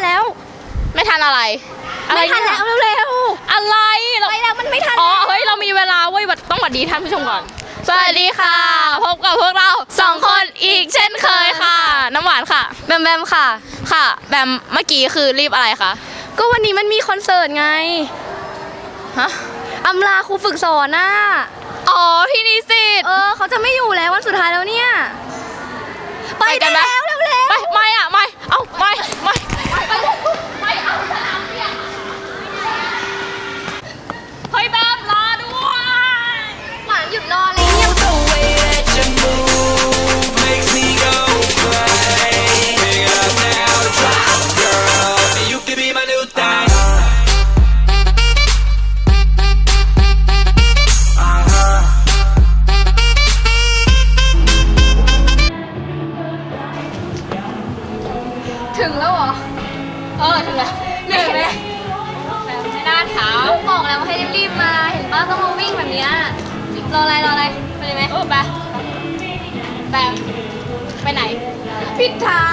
นแล้ว ไม่ทันอะไร อะไรไม่ทันเยแล้วเร็วอะไรๆเราไปแล้วมันไม่ทันอ๋อแล้ว เฮ้ยเรามีเวลาเว้ยวัดต้องหวัดดีท่านผู้ชมก่อน สวัสดีค่ะ พบกับพวกเราสองคนอีกเช่นเคยค่ะ น้ำหวานค่ะ แบมแบมค่ะ ค่ะ แบมเมื่อกี้คือรีบอะไรคะก็วันนี้มันมีคอนเสิร์ตไงฮะอำลาครูฝึกสอนน่ะอ๋อพี่นิสิต เออเขาจะไม่อยู่แล้ววันสุดท้ายแล้วเนี่ย ไปไปกัได้นไหม แล้วเร็วไปไม่อะ งแล้วเหรอ เออถึงแล้วเหนื่อยไหมแบบไม่น่าถามบอกแล้วว่าให้รีบๆมา เห็นป้าต้องมาวิ่งแบบเนี้ยรออะไรรออะไร ไปเลยไหมเออไปแบมไปไหน ผิดทาง